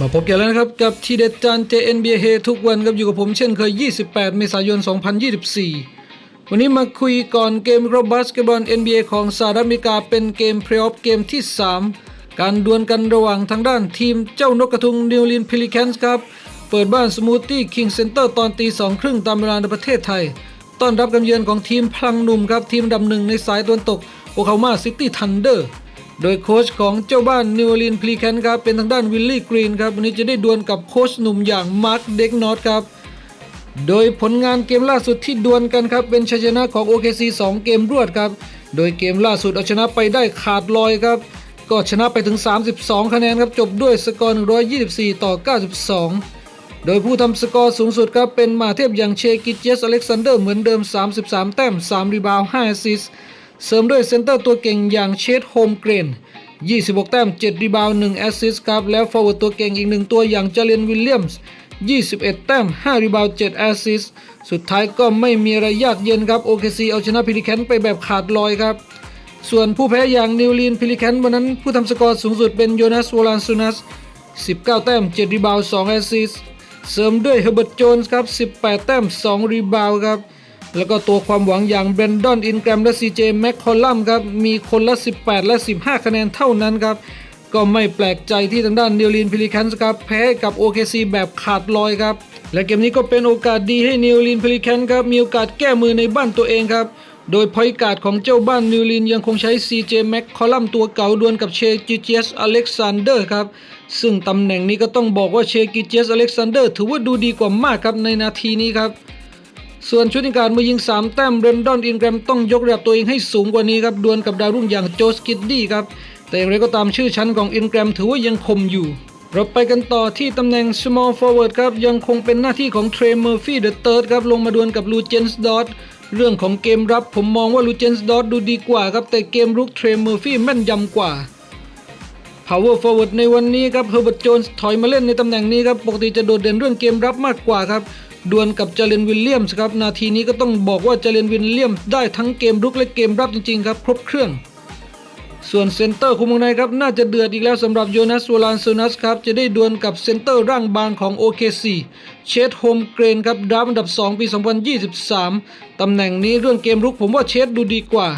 มาพบกันแล้วนะครับ กับทีเด็ดจาน JNBA เฮทุกวันครับอยู่กับผมเช่นเคย 28 เมษายน 2024 วันนี้มาคุยก่อนเกมรอบบาสเกตบอล NBA ของสหรัฐอเมริกาเป็นเกมเพลย์ออฟเกมที่ 3 การดวลกันระหว่างทางด้านทีมเจ้านกกระทุงนิวลินพิลิแคนส์ครับ เปิดบ้านสมูทตี้คิงเซ็นเตอร์ตอนตีสองครึ่งตามเวลาในประเทศไทย ต้อนรับการเยือนของทีมพลังหนุ่มครับทีมดับหนึ่งในสายตะวันตกโอคลาโฮมาซิตี้ทันเดอร์ โดยโค้ชของเจ้าบ้านนิวออร์ลีนพลีแคนครับเป็นทางด้านวิลลี่กรีนครับวันนี้จะได้ดวลกับโค้ชหนุ่มอย่างมาร์คเด็กนอตครับโดยผลงานเกมล่าสุดที่ดวลกันครับเป็นชัยชนะของ OKC 2 เกมรวดครับโดยเกมล่าสุดเอาชนะไปได้ขาดลอยครับก็ชนะไปถึง 32 คะแนนครับจบด้วยสกอร์ 124 ต่อ 92 โดยผู้ทำสกอร์สูงสุดครับเป็นมาเทพอย่างเชกิเจสอเล็กซานเดอร์เหมือนเดิม 33 แต้ม 3 รีบาวด์5แอสซิสต์ เสริมด้วยเซนเตอร์ตัวเก่งอย่างเชดโฮมเกรน 26 แต้ม 7 รีบาวด์1แอสซิสต์ครับ แล้วฟอร์เวิร์ดตัวเก่งอีกหนึ่งตัวอย่างเจเลนวิลเลียมส์21 แต้ม 5 รีบาวด์7แอสซิสต์สุดท้ายก็ไม่มีอะไรยากเย็นครับ OKC เอาชนะพิลิแคนไปแบบขาดลอยครับ ส่วนผู้แพ้อย่างนิวลีนพิลิแคนวันนั้นผู้ทำสกอร์สูงสุดเป็นโยนัสวอลานซูนัส 19 แต้ม 7 รีบาวด์2แอสซิสต์เสริมด้วยเฮเบิร์ตโจนส์ครับ 18 แต้ม 2 รีบาวด์ครับ แล้วก็ตัวความหวังอย่างเบรนดอนอินแกรมและซีเจแมคคอลัมครับมีคนละ 18 และ 15 คะแนนเท่านั้นครับ ก็ไม่แปลกใจที่ทางด้านนิวลีนพิลิแคนส์ครับแพ้กับ OKC แบบขาดลอยครับ และเกมนี้ก็เป็นโอกาสดีให้นิวลีนพิลิแคนครับมีโอกาสแก้มือในบ้านตัวเองครับโดยพอยการ์ดของเจ้าบ้านนิวลินยังคงใช้ CJ แม็กคอลัมตัวเก่าดวลกับเชกิเจสอเล็กซานเดอร์ครับ ซึ่งตำแหน่งนี้ก็ต้องบอกว่าเชกิเจสอเล็กซานเดอร์ถือว่าดูดีกว่ามากครับในนาทีนี้ครับ ส่วนชุดในการมือยิง 3 แต้มเรนดอนอินแกรมต้องยกระดับตัวเองให้สูงกว่านี้ครับดวลกับดาวรุ่งอย่างโจสกิดดี้ครับ แต่อย่างไรก็ตามชื่อชั้นของอินแกรมถือว่ายังคมอยู่ เราไปกันต่อที่ตำแหน่ง small forward ครับ ยังคงเป็นหน้าที่ของเทรเมอร์ฟี่เดอะเติร์ดครับ ลงมาดวลกับลูเจนส์ดอตเรื่องของเกมรับผมมองว่าลูเจนส์ดอตดูดีกว่าครับแต่เกมรุกเทรเมอร์ฟี่แม่นยำกว่า power forward ในวันนี้ครับเฮอร์เบิร์ตโจนส์ถอยมาเล่นในตำแหน่งนี้ครับปกติจะโดดเด่นเรื่องเกมรับมากกว่าครับ ดวลกับเจเลนวิลเลียมส์ครับ นาทีนี้ก็ต้องบอกว่าเจเลนวิลเลียมส์ได้ทั้งเกมรุกและเกมรับจริงๆครับ ครบเครื่อง ส่วนเซนเตอร์คุมงในครับ น่าจะเดือดอีกแล้วสำหรับโยนัสวลานซูนัสครับ จะได้ดวลกับเซนเตอร์ร่างบางของ OKC เชดโฮมเกรนครับดราฟต์อันดับ 2 ปี 2023 ตำแหน่งนี้เรื่องเกมรุกผมว่าเชดดูดีกว่า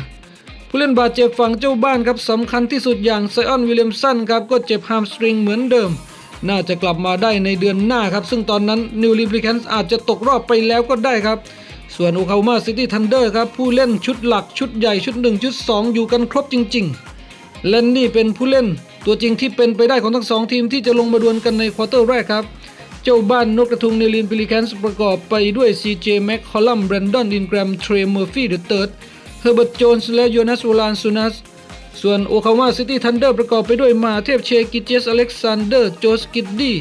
ผู้เล่นบาดเจ็บฝั่งเจ้าบ้านครับสำคัญที่สุดอย่างไซออนวิลเลียมสันครับก็เจ็บฮามสตริงเหมือนเดิม น่าจะกลับมาได้ในเดือนหน้าครับ ซึ่งตอนนั้นนิวลิมพิแคนส์อาจจะตกรอบไปแล้วก็ได้ครับ ส่วนโอคามาซิตี้ทันเดอร์ครับ ผู้เล่นชุดหลักชุดใหญ่ชุด 1 ชุด 2 อยู่กันครบจริง ๆ และนี่เป็นผู้เล่นตัวจริงที่เป็นไปได้ของทั้งสองทีมที่จะลงมาดวลกันในควอเตอร์แรกครับเจ้าบ้านนกกระทุงนิวลินพิลิแคนส์ประกอบไปด้วย CJ แม็กคอลัมแบรนดอนอินแกรมเทรเมอร์ฟี่เดอะเติร์ดเฮอร์เบิร์ตโจนส์และโยนัสวอลานซูนัส ส่วนโอคามาซิตี้ทันเดอร์ประกอบไปด้วยมาเทพเชกิเจสอเล็กซานเดอร์โจสกิดดี้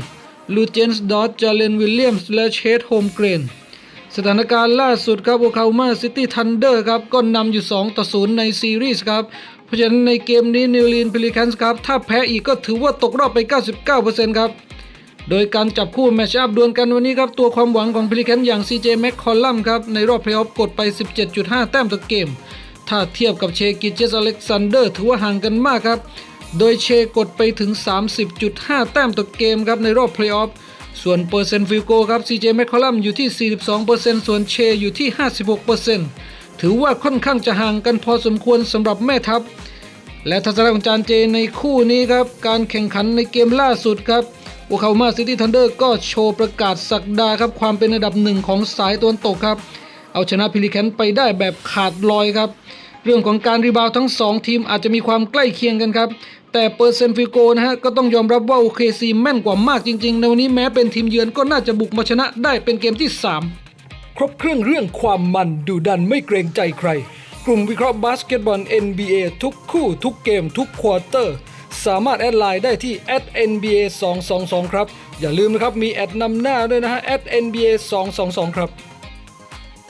ลูเจนส์ดอตจาเลนวิลเลียมส์และเชดโฮมเกรนสถานการณ์ล่าสุดครับโอคามาซิตี้ทันเดอร์ครับก็นำอยู่ 2 ต่อ 0 ในซีรีส์ครับ เพราะฉะนั้นในเกมนี้นิวลีนพิลิแคนส์ครับ ถ้าแพ้อีกก็ถือว่าตกรอบไป 99%ครับ โดยการจับคู่แมชอัพดวลกันวันนี้ครับ ตัวความหวังของพิลิแคนอย่าง CJ แม็กคอลัมครับ ในรอบเพลย์ออฟกดไป 17.5 แต้มต่อเกม ถ้าเทียบกับเชกิเจสอเล็กซานเดอร์ถือว่าห่างกันมากครับ โดยเชกดไปถึง 30.5 แต้มต่อเกมครับในรอบเพลย์ออฟส่วนเปอร์เซ็นต์ฟิลโกครับ CJ แมคคอลัมอยู่ที่ 42%ส่วนเชอยู่ที่ 56%ถือว่าค่อนข้างจะห่างกันพอสมควรสำหรับแม่ทัพ และทัศนะของจานเจในคู่นี้ครับ การแข่งขันในเกมล่าสุดครับโอคามาซิตี้ทันเดอร์ก็โชว์ประกาศสักดาครับความเป็นอันดับหนึ่งของสายตะวันตกครับ เอาชนะพิลิแคนไปได้แบบขาดลอยครับ เรื่องของการรีบาวทั้ง 2 ทีมอาจจะมีความใกล้เคียงกันครับแต่เปอร์เซนต์ฟิโกนะฮะก็ต้องยอมรับว่าโอเคซีแม่นกว่ามากจริงๆ ในวันนี้แม้เป็นทีมเยือนก็น่าจะบุกมาชนะได้เป็นเกมที่ 3 ครบเครื่องเรื่องความมันดูดันไม่เกรงใจใคร กลุ่มวิเคราะห์บาสเกตบอล NBA ทุกคู่ทุกเกมทุกควอเตอร์ สามารถแอดไลน์ได้ที่ @nba 222ครับ อย่าลืมนะครับมีแอดนำหน้าด้วยนะฮะ @nba 222ครับ